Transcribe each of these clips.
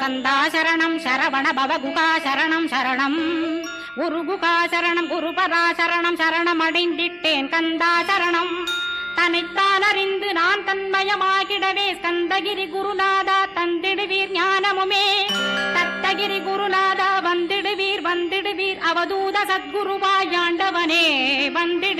ஸ்கந்தா சரணம் சரவண பவகுகா சரணம் சரணம். குருகுகா சரணம் குருபரா சரணம் சரணம் அடைந்திட்டேன் கந்தா சரணம் தன்னைத்தான் அறிந்து நான் தன்மயமாகிடவே ஸ்கந்தகிரி குருநாதா தந்திடுவீர் ஞானமுமே. தத்தகிரி குருநாதா வந்திடுவீர் வந்திடுவீர் அவதூத சத்குருவாயாண்டவனே வந்திடு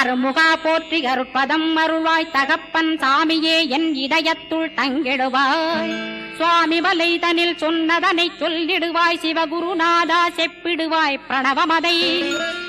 அருமுகா போற்றி அருட்பதம் அருள்வாய் தகப்பன் சாமியே என் இதயத்துள் தங்கிடுவாய். சுவாமி வலைதனில் சொன்னதனை சொல்லிடுவாய் சிவகுருநாதா செப்பிடுவாய் பிரணவமதை.